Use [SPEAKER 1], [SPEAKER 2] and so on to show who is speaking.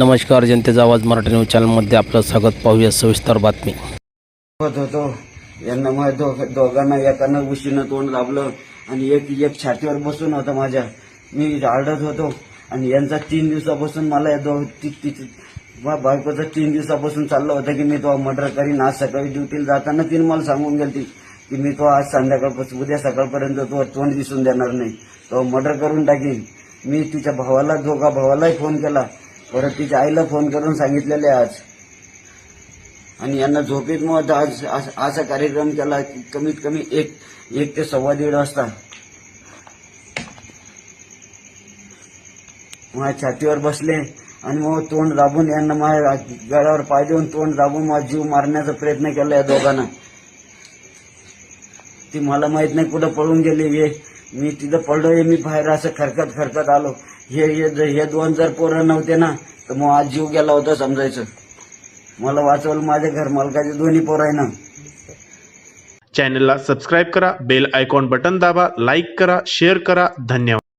[SPEAKER 1] नमस्कार जनतेचा आवाज मराठी न्यूज चॅनलमध्ये आपलं स्वागत. पाहूया सविस्तर बातमी.
[SPEAKER 2] होत होतो. यांना माझ्या दो- दोघांना एकानं उशीनं तोंड दाबलं आणि एक एक छातीवर बसून होतं माझ्या. मी आरडत होतो आणि यांचा तीन दिवसापासून मला या दो ती- ती- मा- बायकोचं तीन दिवसापासून चाललं होतं की मी तो मर्डर करीन. आज सकाळी ड्युटीला जाताना तीन मला सांगून गेलती की मी तो आज संध्याकाळपासून उद्या सकाळपर्यंत तो तोंड दिसून देणार नाही. तो मर्डर करून टाकीन. मी तिच्या भावाला दोघा भावालाही फोन केला. परत तिच्या आईला फोन करून सांगितलेले आज. आणि यांना झोपेत मग आज असा कार्यक्रम केला की कमीत कमी एक एक ते सव्वा दीड वाजता. माझ्या छातीवर बसले आणि मग तोंड दाबून यांना माझ्या गळ्यावर पाय देऊन तोंड दाबून माझा जीव मारण्याचा प्रयत्न केला या दोघांना. ती मला माहीत नाही कुठं पळून गेली हे मी तिथं पडलोय मी बाहेर असं खरकत खरकत आलो. हे हे हे दोन जर पोरं नव्हते ना तर मग आज जीव गेला होता समजायचं. मला वाचवलं माझ्या घर मालकाचे दोन्ही पोरं आहे ना.
[SPEAKER 3] चॅनलला सबस्क्राईब करा बेल आयकॉन बटन दाबा लाईक करा शेअर करा. धन्यवाद.